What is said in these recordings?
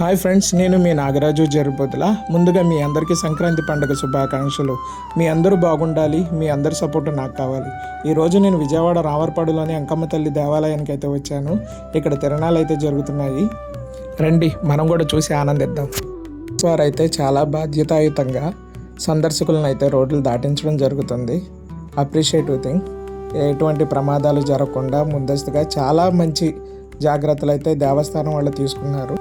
Hi friends నేను మీ నాగరాజు జరిపోతుల. ముందుగా మీ అందరికీ సంక్రాంతి పండుగ శుభాకాంక్షలు. మీ అందరూ బాగుండాలి మీ అందరి సపోర్ట్ నాకు కావాలి. ఈరోజు నేను విజయవాడ రావర్పాడులోని అంకమ్మ తల్లి దేవాలయానికి అయితే వచ్చాను. ఇక్కడ తిరణాలు అయితే జరుగుతున్నాయి. రండి మనం కూడా చూసి ఆనందిద్దాం. వారు అయితే చాలా బాధ్యతాయుతంగా సందర్శకులను అయితే రోడ్లు దాటించడం జరుగుతుంది. అప్రిషియేటివ్ థింగ్ ఎటువంటి ప్రమాదాలు జరగకుండా ముందస్తుగా చాలా మంచి జాగ్రత్తలు అయితే దేవస్థానం వాళ్ళు తీసుకున్నారు.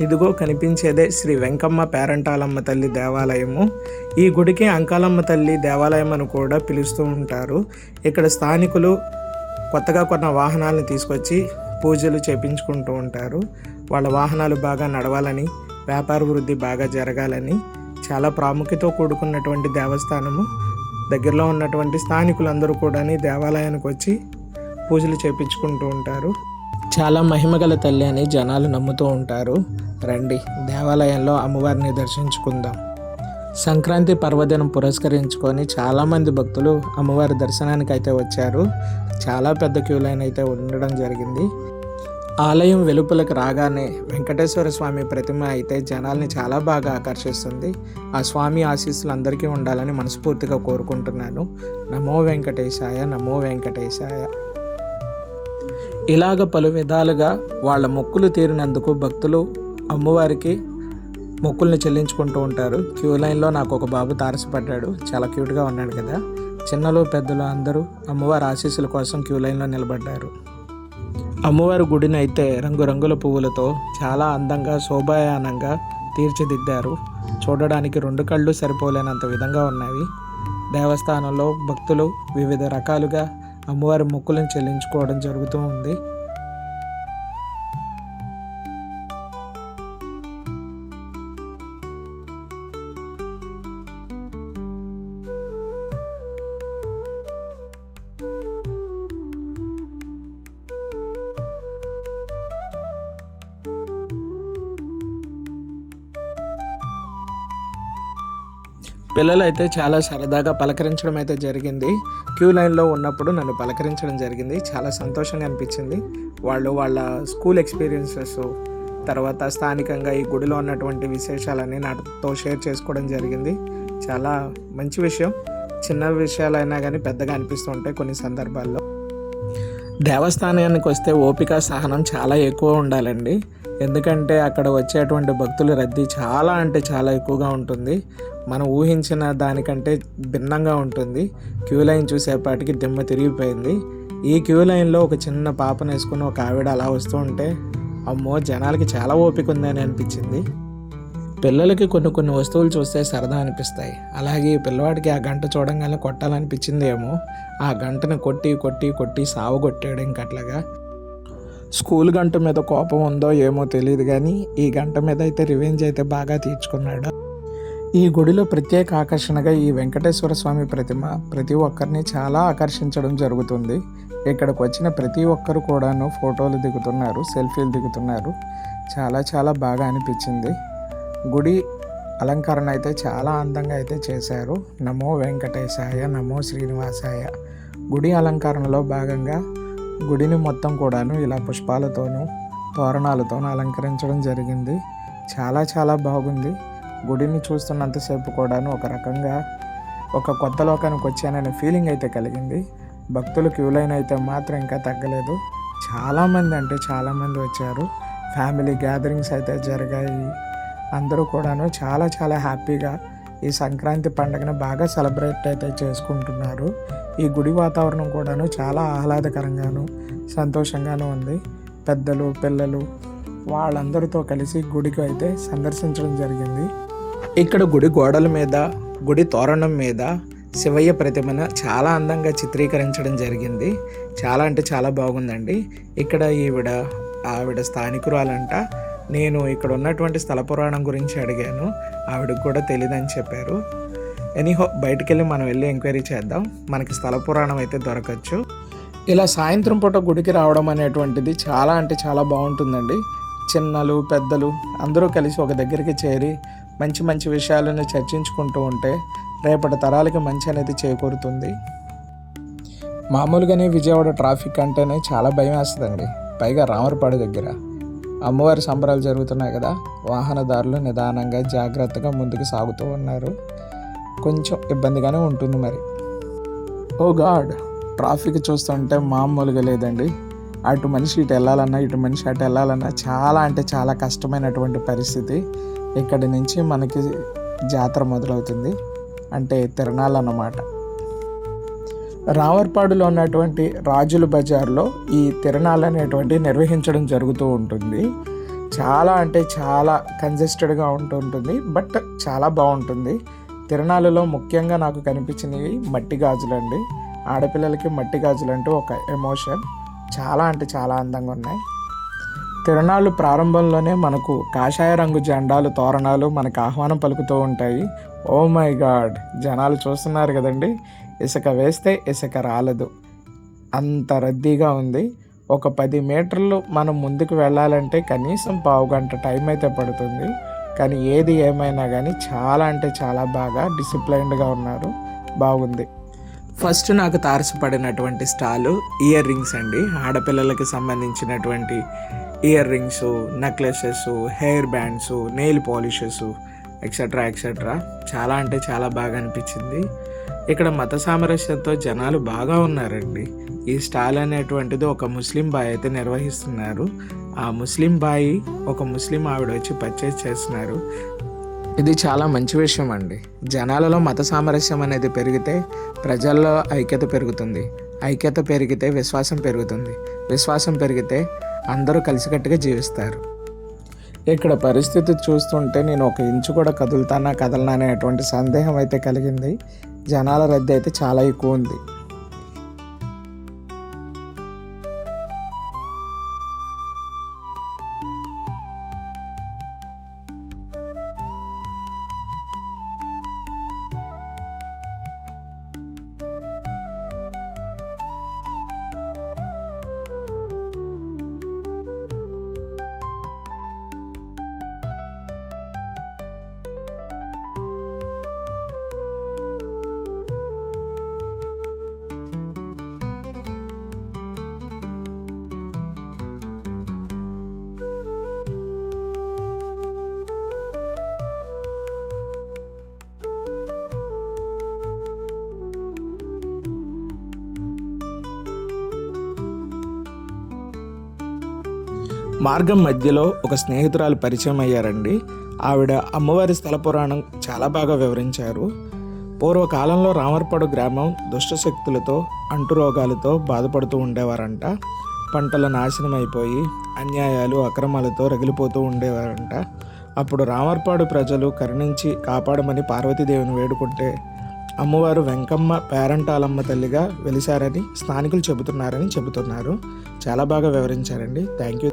ఇదిగో కనిపించేదే శ్రీ వెంకమ్మ పేరంటాలమ్మ తల్లి దేవాలయము. ఈ గుడికి అంకాలమ్మ తల్లి దేవాలయం అని కూడా పిలుస్తూ ఉంటారు. ఇక్కడ స్థానికులు కొత్తగా కొన్న వాహనాలను తీసుకొచ్చి పూజలు చేపించుకుంటూ ఉంటారు. వాళ్ళ వాహనాలు బాగా నడవాలని వ్యాపార వృద్ధి బాగా జరగాలని చాలా ప్రాముఖ్యత కూడుకున్నటువంటి దేవస్థానము. దగ్గరలో ఉన్నటువంటి స్థానికులందరూ కూడా దేవాలయానికి వచ్చి పూజలు చేపించుకుంటూ ఉంటారు. చాలా మహిమగల తల్లి అని జనాలు నమ్ముతూ ఉంటారు. రండి దేవాలయంలో అమ్మవారిని దర్శించుకుందాం. సంక్రాంతి పర్వదినం పురస్కరించుకొని చాలామంది భక్తులు అమ్మవారి దర్శనానికి అయితే వచ్చారు. చాలా పెద్ద క్యూ లైన్ అయితే ఉండడం జరిగింది. ఆలయం వెలుపలకు రాగానే వెంకటేశ్వర స్వామి ప్రతిమ అయితే జనాల్ని చాలా బాగా ఆకర్షిస్తుంది. ఆ స్వామి ఆశీస్సులు అందరికీ ఉండాలని మనస్ఫూర్తిగా కోరుకుంటున్నాను. నమో వెంకటేశాయ నమో వెంకటేశాయ. ఇలాగ పలు విధాలుగా వాళ్ళ మొక్కులు తీరినందుకు భక్తులు అమ్మవారికి మొక్కుల్ని చెల్లించుకుంటూ ఉంటారు. క్యూ లైన్లో నాకు ఒక బాబు తారసపడ్డాడు. చాలా క్యూట్గా ఉన్నాడు కదా. చిన్నలు పెద్దలు అందరూ అమ్మవారి ఆశీస్సుల కోసం క్యూ లైన్లో నిలబడ్డారు. అమ్మవారి గుడిని అయితే రంగురంగుల పువ్వులతో చాలా అందంగా శోభాయానంగా తీర్చిదిద్దారు. చూడడానికి రెండు కళ్ళు సరిపోలేనంత విధంగా ఉన్నాయి దేవస్థానంలో భక్తులు వివిధ రకాలుగా అమ్మవారి మొక్కులను చెల్లించుకోవడం జరుగుతూ ఉంది. పిల్లలు అయితే చాలా సరదాగా పలకరించడం అయితే జరిగింది. క్యూ లైన్లో ఉన్నప్పుడు నన్ను పలకరించడం జరిగింది. చాలా సంతోషంగా అనిపించింది. వాళ్ళు వాళ్ళ స్కూల్ ఎక్స్పీరియన్సెస్ తర్వాత స్థానికంగా ఈ గుడిలో ఉన్నటువంటి విశేషాలన్నీ నాతో షేర్ చేసుకోవడం జరిగింది. చాలా మంచి విషయం. చిన్న విషయాలైనా కానీ పెద్దగా అనిపిస్తూ ఉంటాయి కొన్ని సందర్భాల్లో. దేవస్థానానికి వస్తే ఓపిక సహనం చాలా ఎక్కువ ఉండాలండి. ఎందుకంటే అక్కడ వచ్చేటువంటి భక్తుల రద్దీ చాలా అంటే చాలా ఎక్కువగా ఉంటుంది. మనం ఊహించిన దానికంటే భిన్నంగా ఉంటుంది. క్యూ లైన్ చూసేపాటికి దిమ్మ తిరిగిపోయింది. ఈ క్యూ లైన్లో ఒక చిన్న పాపను వేసుకుని ఒక ఆవిడ అలా వస్తూ ఉంటే అమ్మో జనాలకి చాలా ఓపిక ఉందని అనిపించింది. పిల్లలకి కొన్ని కొన్ని వస్తువులు చూస్తే సరదా అనిపిస్తాయి. అలాగే ఈ పిల్లవాడికి ఆ గంట చూడంగానే కొట్టాలనిపించింది ఏమో ఆ గంటను కొట్టి కొట్టి కొట్టి సావు కొట్టాడు ఇంకట్లాగా. స్కూల్ గంట మీద కోపం ఉందో ఏమో తెలియదు కానీ ఈ గంట మీద అయితే రివెంజ్ అయితే బాగా తీర్చుకున్నాడు. ఈ గుడిలో ప్రత్యేక ఆకర్షణగా ఈ వెంకటేశ్వర స్వామి ప్రతిమ ప్రతి ఒక్కరిని చాలా ఆకర్షించడం జరుగుతుంది. ఇక్కడికి వచ్చిన ప్రతి ఒక్కరు కూడాను ఫోటోలు దిగుతున్నారు సెల్ఫీలు దిగుతున్నారు. చాలా చాలా బాగా అనిపించింది. గుడి అలంకరణ అయితే చాలా అందంగా అయితే చేశారు. నమో వెంకటేశాయ నమో శ్రీనివాసాయ. గుడి అలంకరణలో భాగంగా గుడిని మొత్తం కూడాను ఇలా పుష్పాలతోనూ తోరణాలతోనూ అలంకరించడం జరిగింది. చాలా చాలా బాగుంది. గుడిని చూస్తున్నంతసేపు కూడాను ఒక రకంగా ఒక కొత్త లోకానికి వచ్చాననే ఫీలింగ్ అయితే కలిగింది. భక్తులు క్యూ లైన్ అయితే మాత్రం ఇంకా తగ్గలేదు. చాలామంది అంటే చాలామంది వచ్చారు. ఫ్యామిలీ గ్యాదరింగ్స్ అయితే జరిగాయి. అందరూ కూడాను చాలా చాలా హ్యాపీగా ఈ సంక్రాంతి పండుగను బాగా సెలబ్రేట్ అయితే చేసుకుంటున్నారు. ఈ గుడి వాతావరణం కూడాను చాలా ఆహ్లాదకరంగాను సంతోషంగాను ఉంది. పెద్దలు పిల్లలు వాళ్ళందరితో కలిసి గుడికి అయితే సందర్శించడం జరిగింది. ఇక్కడ గుడి గోడల మీద గుడి తోరణం మీద శివయ్య ప్రతిమను చాలా అందంగా చిత్రీకరించడం జరిగింది. చాలా అంటే చాలా బాగుందండి. ఇక్కడ ఈవిడ ఆవిడ స్థానికురాలంట. నేను ఇక్కడ ఉన్నటువంటి స్థల పురాణం గురించి అడిగాను. ఆవిడకు కూడా తెలియదని చెప్పారు. ఎనీహో బయటికి వెళ్ళి మనం వెళ్ళి ఎంక్వైరీ చేద్దాం. మనకి స్థల పురాణం అయితే దొరకచ్చు. ఇలా సాయంత్రం పూట గుడికి రావడం అనేటువంటిది చాలా అంటే చాలా బాగుంటుందండి. చిన్నలు పెద్దలు అందరూ కలిసి ఒక దగ్గరికి చేరి మంచి మంచి విషయాలను చర్చించుకుంటూ ఉంటే రేపటి తరాలకి మంచి అనేది చేకూరుతుంది. మామూలుగానే విజయవాడ ట్రాఫిక్ అంటేనే చాలా భయం వేస్తుందండి. పైగా రామరపాడు దగ్గర అమ్మవారి సంబరాలు జరుగుతున్నాయి కదా. వాహనదారులు నిదానంగా జాగ్రత్తగా ముందుకు సాగుతూ ఉన్నారు. కొంచెం ఇబ్బందిగానే ఉంటుంది మరి. ఓ గాడ్ ట్రాఫిక్ చూస్తుంటే మామూలుగా లేదండి. అటు మనిషి ఇటు వెళ్ళాలన్నా ఇటు మనిషి అటు వెళ్ళాలన్నా చాలా అంటే చాలా కష్టమైనటువంటి పరిస్థితి. ఇక్కడి నుంచి మనకి జాతర మొదలవుతుంది. అంటే తిరణాలు అన్నమాట. రావర్పాడులో ఉన్నటువంటి రాజుల బజార్లో ఈ తిరణాలు అనేటువంటి నిర్వహించడం జరుగుతూ ఉంటుంది. చాలా అంటే చాలా కంజెస్టెడ్గా ఉంటుంటుంది బట్ చాలా బాగుంటుంది. తిరణాలలో ముఖ్యంగా నాకు కనిపించినవి మట్టి గాజులు అండి ఆడపిల్లలకి మట్టి గాజులు అంటూ ఒక ఎమోషన్. చాలా అంటే చాలా అందంగా ఉన్నాయి. తిరణాలు ప్రారంభంలోనే మనకు కాషాయ రంగు జెండాలు తోరణాలు మనకు ఆహ్వానం పలుకుతూ ఉంటాయి. Oh my god! జనాలు చూస్తున్నారు కదండి. ఇసుక వేస్తే ఇసుక రాలదు. అంత రద్దీగా ఉంది. ఒక పది మీటర్లు మనం ముందుకు వెళ్ళాలంటే కనీసం పావు గంట టైం అయితే పడుతుంది. కానీ ఏది ఏమైనా కానీ చాలా అంటే చాలా బాగా డిసిప్లైన్డ్గా ఉన్నారు. బాగుంది. ఫస్ట్ నాకు తారసపడినటువంటి స్టాలు ఇయర్ రింగ్స్ అండి. ఆడపిల్లలకి సంబంధించినటువంటి earrings necklaces hair bands nail polishes etcetera etcetera చాలా అంటే చాలా బాగా అనిపించింది. ఇక్కడ మత సామరస్యంతో జనాలు బాగా ఉన్నారండి. ఈ స్టాల్ అనేటువంటిది ఒక ముస్లిం బాయ్ అయితే నిర్వహిస్తున్నారు. ఆ ముస్లిం బాయి ఒక ముస్లిం ఆవిడ వచ్చి పర్చేజ్ చేస్తున్నారు. ఇది చాలా మంచి విషయం అండి. జనాలలో మత సామరస్యం అనేది పెరిగితే ప్రజల్లో ఐక్యత పెరుగుతుంది. ఐక్యత పెరిగితే విశ్వాసం పెరుగుతుంది. విశ్వాసం పెరిగితే అందరూ కలిసికట్టుగా జీవిస్తారు. ఇక్కడ పరిస్థితి చూస్తుంటే నేను ఒక ఇంచు కూడా కదులుతానా కదలనా అనేటువంటి సందేహం అయితే కలిగింది. జనాల రద్దీ అయితే చాలా ఎక్కువ ఉంది. మార్గం మధ్యలో ఒక స్నేహితురాలు పరిచయం అయ్యారండి. ఆవిడ అమ్మవారి స్థల పురాణం చాలా బాగా వివరించారు. పూర్వకాలంలో రామర్పాడు గ్రామం దుష్టశక్తులతో అంటురోగాలతో బాధపడుతూ ఉండేవారంట. పంటలు నాశనం అయిపోయి అన్యాయాలు అక్రమాలతో రగిలిపోతూ ఉండేవారంట. అప్పుడు రామర్పాడు ప్రజలు కరుణించి కాపాడమని పార్వతీదేవిని వేడుకుంటే అమ్మవారు వెంకమ్మ పేరంటాలమ్మ తల్లిగా వెలిశారని స్థానికులు చెబుతున్నారని చెబుతున్నారు. చాలా బాగా వివరించారండి. థ్యాంక్ యూ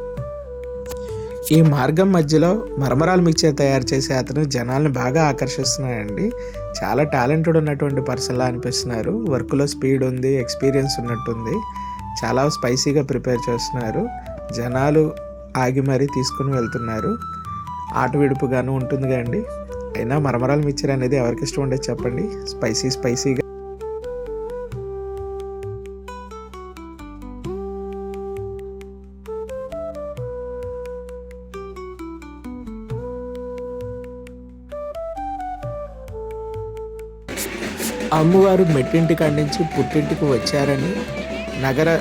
ఈ మార్గం మధ్యలో మరమరాలు మిక్చర్ తయారు చేసే అతను జనాల్ని బాగా ఆకర్షిస్తున్నాయండి చాలా టాలెంటెడ్ ఉన్నటువంటి పర్సన్లా అనిపిస్తున్నారు. వర్క్లో స్పీడ్ ఉంది ఎక్స్పీరియన్స్ ఉన్నట్టుంది. చాలా స్పైసీగా ప్రిపేర్ చేస్తున్నారు. జనాలు ఆగి మరీ తీసుకుని వెళ్తున్నారు. ఆట విడుపుగాను ఉంటుంది కదండి అయినా మరమరాలు మిక్చర్ అనేది ఎవరికి ఇష్టం ఉండేది చెప్పండి. స్పైసీ స్పైసీగా. అమ్మవారు మెట్టింటి కాడి నుంచి పుట్టింటికి వచ్చారని నగర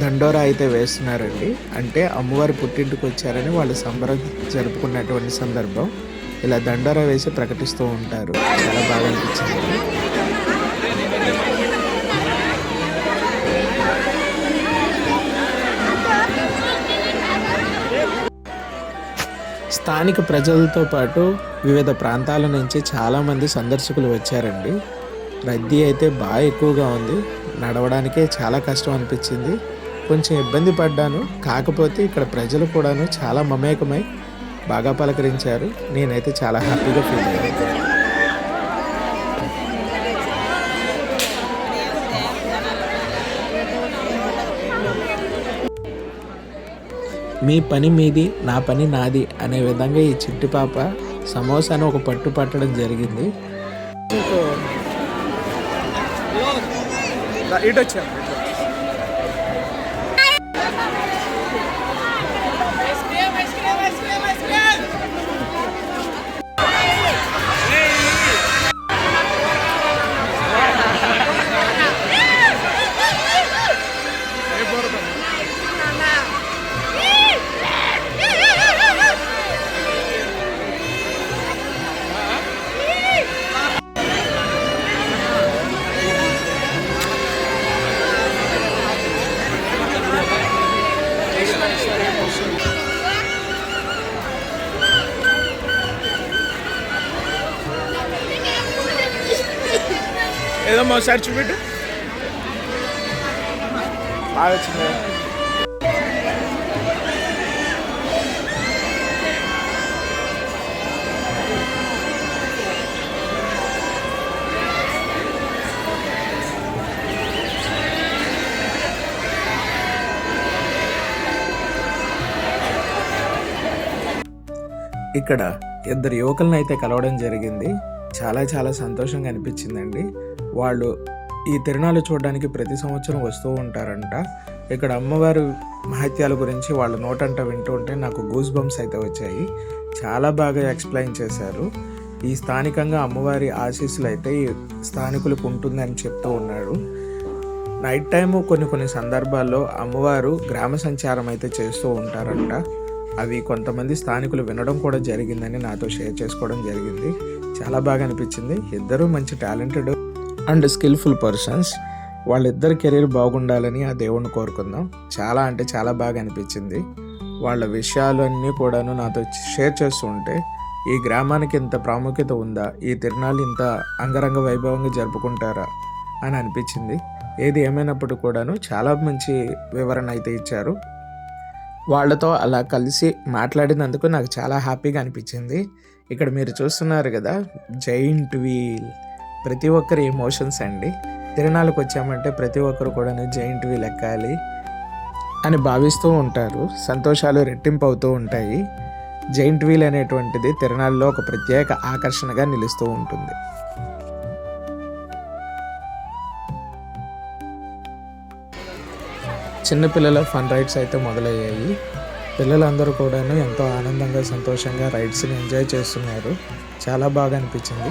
దండోరా అయితే వేస్తున్నారండి. అంటే అమ్మవారు పుట్టింటికి వచ్చారని వాళ్ళు సంబరం జరుపుకున్నటువంటి సందర్భం. ఇలా దండోరా వేసి ప్రకటిస్తూ ఉంటారు. చాలా బాగా అనిపించింది. స్థానిక ప్రజలతో పాటు వివిధ ప్రాంతాల నుంచి చాలామంది సందర్శకులు వచ్చారండి. రద్దీ అయితే బాగా ఎక్కువగా ఉంది. నడవడానికే చాలా కష్టం అనిపించింది. కొంచెం ఇబ్బంది పడ్డాను. కాకపోతే ఇక్కడ ప్రజలు కూడాను చాలా మమేకమై బాగా పలకరించారు. నేనైతే చాలా హ్యాపీగా ఫీల్ అయ్యాను. మీ పని మీది నా పని నాది అనే విధంగా ఈ చిట్టి పాప సమోసాను ఒక పట్టు పట్టడం జరిగింది. ఇటు వచ్చాను ఒకసారి చూపెట్టు. బాగా వచ్చింది. ఇక్కడ ఇద్దరు యువకులను అయితే కలవడం జరిగింది. చాలా చాలా సంతోషంగా అనిపించిందండి. వాళ్ళు ఈ తిరునాళ్ళు చూడడానికి ప్రతి సంవత్సరం వస్తూ ఉంటారంట. ఇక్కడ అమ్మవారి మహత్యాల గురించి వాళ్ళ నోటంట వింటూ ఉంటే నాకు గూస్ బంప్స్ అయితే వచ్చాయి. చాలా బాగా ఎక్స్ప్లెయిన్ చేశారు. ఈ స్థానికంగా అమ్మవారి ఆశీస్సులు అయితే ఈ స్థానికులకు ఉంటుందని చెప్తూ ఉన్నాడు. నైట్ టైము కొన్ని కొన్ని సందర్భాల్లో అమ్మవారు గ్రామ సంచారం అయితే చేస్తూ ఉంటారంట. అవి కొంతమంది స్థానికులు వినడం కూడా జరిగిందని నాతో షేర్ చేసుకోవడం జరిగింది. చాలా బాగా అనిపించింది. ఇద్దరూ మంచి టాలెంటెడ్ అండ్ స్కిల్ఫుల్ పర్సన్స్. వాళ్ళిద్దరి కెరీర్ బాగుండాలని ఆ దేవుణ్ణి కోరుకుందాం. చాలా అంటే చాలా బాగా అనిపించింది. వాళ్ళ విషయాలు అన్నీ కూడాను నాతో షేర్ చేస్తూ ఉంటే ఈ గ్రామానికి ఇంత ప్రాముఖ్యత ఉందా? ఈ తిరునాళ్ళు ఇంత అంగరంగ వైభవంగా జరుపుకుంటారా? అని అనిపించింది. ఏది ఏమైనప్పుడు కూడాను చాలా మంచి వివరణ అయితే ఇచ్చారు. వాళ్ళతో అలా కలిసి మాట్లాడినందుకు నాకు చాలా హ్యాపీగా అనిపించింది. ఇక్కడ మీరు చూస్తున్నారు కదా జైంట్ వీల్. ప్రతి ఒక్కరి ఎమోషన్స్ అండి. తిరణాలకు వచ్చామంటే ప్రతి ఒక్కరు కూడా జైంట్ వీల్ ఎక్కాలి అని భావిస్తూ ఉంటారు. సంతోషాలు రెట్టింపు అవుతూ ఉంటాయి. జైంట్ వీల్ అనేటువంటిది తిరణాల్లో ఒక ప్రత్యేక ఆకర్షణగా నిలుస్తూ ఉంటుంది. చిన్నపిల్లల ఫన్ రైడ్స్ అయితే మొదలయ్యాయి. పిల్లలందరూ కూడాను ఎంతో ఆనందంగా సంతోషంగా రైడ్స్ని ఎంజాయ్ చేస్తున్నారు. చాలా బాగా అనిపించింది.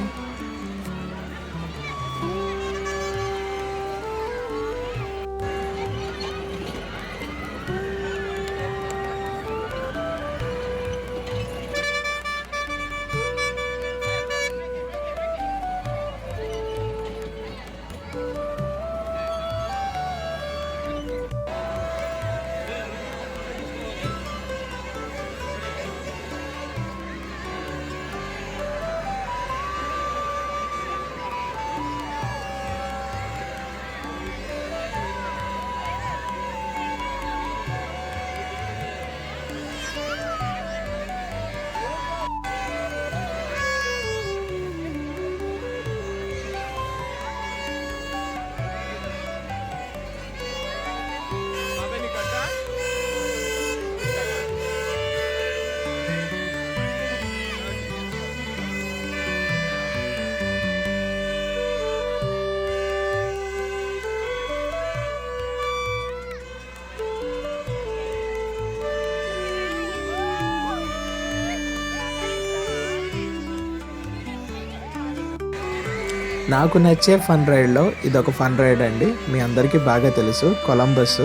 నాకు నచ్చే ఫన్ రైడ్లో ఇది ఒక ఫన్ రైడ్ అండి. మీ అందరికీ బాగా తెలుసు. కొలంబస్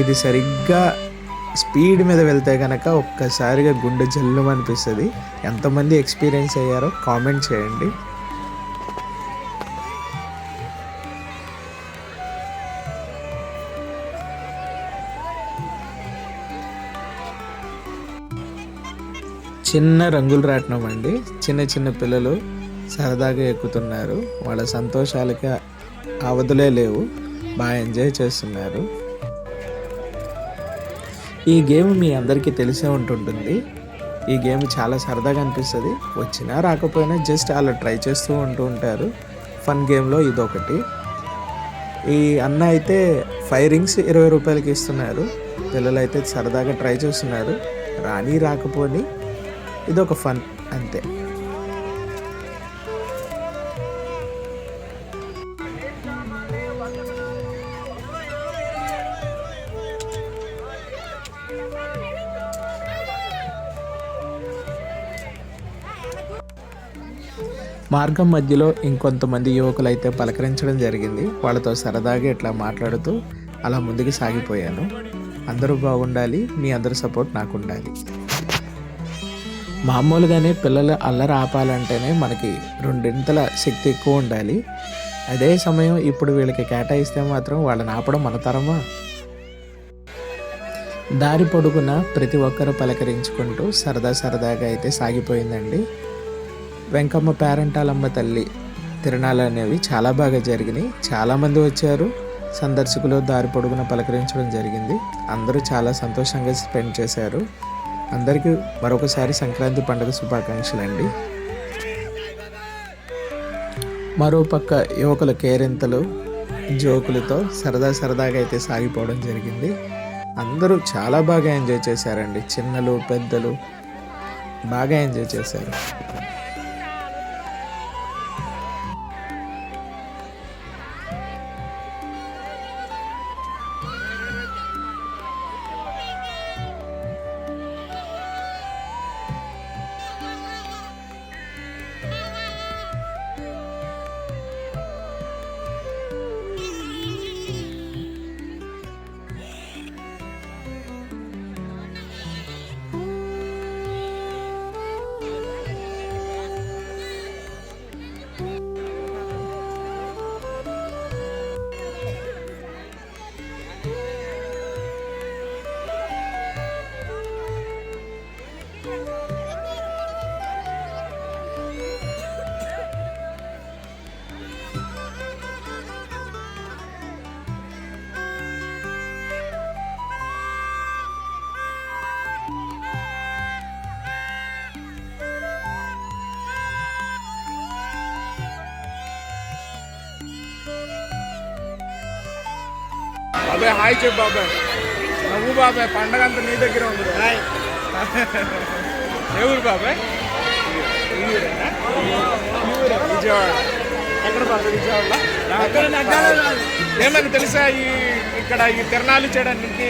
ఇది సరిగ్గా స్పీడ్ మీద వెళ్తే కనుక ఒక్కసారిగా గుండె జల్లు అనిపిస్తుంది. ఎంతమంది ఎక్స్పీరియన్స్ అయ్యారో కామెంట్ చేయండి. చిన్న రంగులు రాట్నం అండి. చిన్న చిన్న పిల్లలు సరదాగా ఎక్కుతున్నారు. వాళ్ళ సంతోషాలకి అవధులే లేవు. బాగా ఎంజాయ్ చేస్తున్నారు. ఈ గేమ్ మీ అందరికీ తెలిసే ఉంటుంటుంది. ఈ గేమ్ చాలా సరదాగా అనిపిస్తుంది. వచ్చినా రాకపోయినా జస్ట్ అలా ట్రై చేస్తూ ఉంటూ ఉంటారు. ఫన్ గేమ్లో ఇదొకటి. ఈ అన్న అయితే ఫైవ్ రింగ్స్ ఇరవై రూపాయలకి ఇస్తున్నారు. పిల్లలు అయితే సరదాగా ట్రై చేస్తున్నారు. రాని రాకపోని ఇదొక ఫన్ అంతే. మార్గం మధ్యలో ఇంకొంతమంది యువకులు అయితే పలకరించడం జరిగింది. వాళ్ళతో సరదాగా ఇట్లా మాట్లాడుతూ అలా ముందుకు సాగిపోయాను. అందరూ బాగుండాలి మీ అందరి సపోర్ట్ నాకు ఉండాలి మామూలుగానే పిల్లలు అల్లరి ఆపాలంటేనే మనకి రెండింతల శక్తి ఎక్కువ ఉండాలి. అదే సమయం ఇప్పుడు వీళ్ళకి కేటాయిస్తే మాత్రం వాళ్ళని ఆపడం మన తరమా? దారి పొడుగున ప్రతి ఒక్కరు పలకరించుకుంటూ సరదా సరదాగా అయితే సాగిపోయిందండి. వెంకమ్మ పేరంటాలమ్మ తల్లి తిరణాలు అనేవి చాలా బాగా జరిగినాయి. చాలామంది వచ్చారు. సందర్శకులు దారి పొడుగున పలకరించడం జరిగింది. అందరూ చాలా సంతోషంగా స్పెండ్ చేశారు. అందరికీ మరొకసారి సంక్రాంతి పండుగ శుభాకాంక్షలు అండి. మరోపక్క యువకుల కేరింతలు జోకులతో సరదా సరదాగా అయితే సాగిపోవడం జరిగింది. అందరూ చాలా బాగా ఎంజాయ్ చేశారండి. చిన్నలు పెద్దలు బాగా ఎంజాయ్ చేశారు. బాబాయ్ హాయ్ చెప్పు బాబాయ్. నవ్వు బాబాయ్ పండగ అంతా నీ దగ్గర ఉంది హాయ్. ఏ ఊరు బాబాయ్ విజయవాడ. ఎక్కడ బాబాయ్ విజయవాడలో? ఏమైనా తెలుసా ఈ ఇక్కడ ఈ తిరణాలు చేయడానికి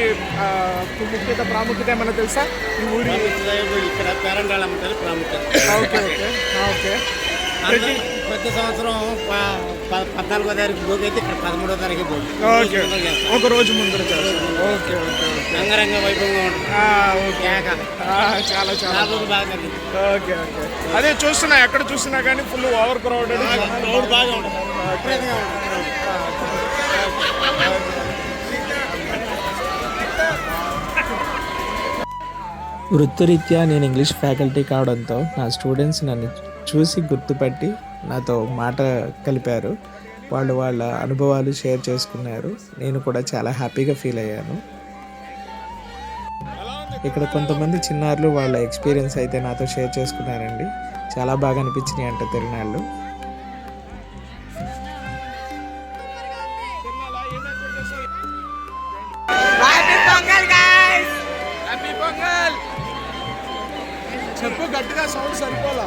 ముఖ్యత ప్రాముఖ్యత ఏమైనా తెలుసా? ఈ ఊరి ఇక్కడ పేరంటాళ్ళు అమ్ముతారు ప్రాముఖ్యత. Okay okay okay. ప్రతి సంవత్సరం పద్నాలుగో తారీఖు భోగి అయితే ఇక్కడ పదమూడో తారీఖు భోగి. ఓకే. ఒక రోజు ముందర ఓకే ఓకే రంగరంగ వైభవంగా ఉంటుంది. ఆ, ఓకే. ఏక ఆ, చాలా బాగా జరిగింది. Okay okay. అదే చూస్తున్నా ఎక్కడ చూసినా కానీ ఫుల్ ఓవర్ క్రౌడెడ్ రోడ్డు బాగా ఉంటుంది. వృత్తిరీత్యా నేను ఇంగ్లీష్ ఫ్యాకల్టీ కావడంతో నా స్టూడెంట్స్ నన్ను చూసి గుర్తుపట్టి నాతో మాట కలిపారు. వాళ్ళు వాళ్ళ అనుభవాలు షేర్ చేసుకున్నారు. నేను కూడా చాలా హ్యాపీగా ఫీల్ అయ్యాను. ఇక్కడ కొంతమంది చిన్నారులు వాళ్ళ ఎక్స్పీరియన్స్ అయితే నాతో షేర్ చేసుకున్నారండి. చాలా బాగా అనిపించినాయి అంట తిరునాళ్ళు. హ్యాపీ పొంగల్ చెప్పు గట్టిగా సౌండ్ సరిపోలా?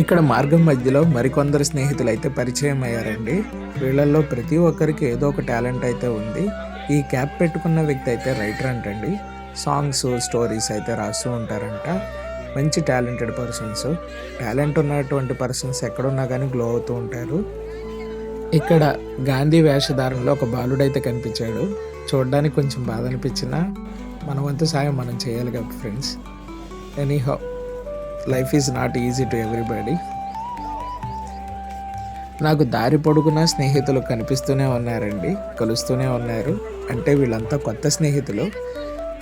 ఇక్కడ మార్గం మధ్యలో మరికొందరు స్నేహితులు అయితే పరిచయం అయ్యారండి వీళ్ళల్లో ప్రతి ఒక్కరికి ఏదో ఒక టాలెంట్ అయితే ఉంది. ఈ క్యాప్ పెట్టుకున్న వ్యక్తి అయితే రైటర్ అంటండి. సాంగ్స్ స్టోరీస్ అయితే రాస్తూ ఉంటారంట. మంచి టాలెంటెడ్ పర్సన్స్. టాలెంట్ ఉన్నటువంటి పర్సన్స్ ఎక్కడున్నా కానీ గ్లో అవుతూ ఉంటారు. ఇక్కడ గాంధీ వేషధారణలో ఒక బాలుడైతే కనిపించాడు. చూడడానికి కొంచెం బాధ అనిపించినా మన వంతు సాయం మనం చేయాలి కదా friends anyhow life is not easy to everybody నాకు దారి పొడుగున స్నేహితులు కనిపిస్తూనే ఉన్నారండి కలుస్తూనే ఉన్నారు. అంటే వీళ్ళంతా కొత్త స్నేహితులు.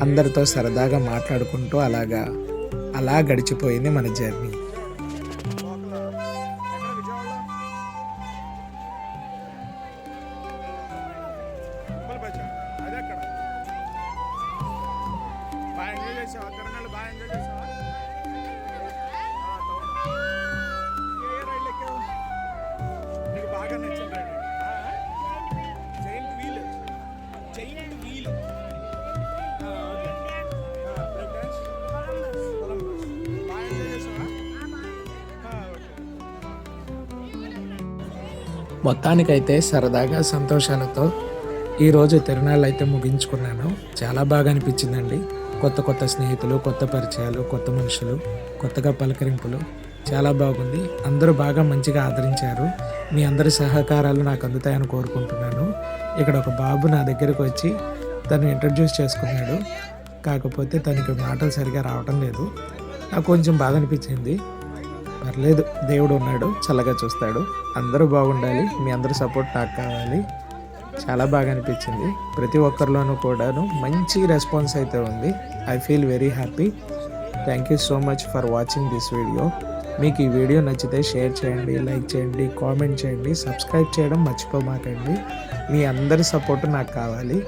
అందరితో సరదాగా మాట్లాడుకుంటూ అలాగా అలా గడిచిపోయింది మన జర్నీ. అదే అక్కడ మొత్తానికైతే సరదాగా సంతోషాలతో ఈరోజు తిరునాళ్ళు అయితే ముగించుకున్నాను. చాలా బాగా అనిపించిందండి. కొత్త కొత్త స్నేహితులు కొత్త పరిచయాలు కొత్త మనుషులు కొత్తగా పలకరింపులు. చాలా బాగుంది. అందరూ బాగా మంచిగా ఆదరించారు. మీ అందరి సహకారాలు నాకు అందుతాయని కోరుకుంటున్నాను. ఇక్కడ ఒక బాబు నా దగ్గరకు వచ్చి తను ఇంట్రడ్యూస్ చేసుకున్నాడు. కాకపోతే తనకి మాటలు సరిగా రావటం లేదు. నాకు కొంచెం బాధ అనిపించింది. పర్లేదు దేవుడు ఉన్నాడు చల్లగా చూస్తాడు. అందరూ బాగుండాలి మీ అందరి సపోర్ట్ నాకు కావాలి. చాలా బాగా అనిపించింది. ప్రతి ఒక్కరిలోనూ కూడాను మంచి రెస్పాన్స్ అయితే ఉంది. I feel very happy. Thank you so much for watching this video. మీకు ఈ వీడియో నచ్చితే షేర్ చేయండి లైక్ చేయండి కామెంట్ చేయండి సబ్స్క్రైబ్ చేయడం మర్చిపోమాకండి. మీ అందరి సపోర్ట్ నాకు కావాలి.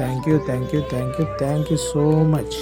Thank you thank you thank you thank you so much.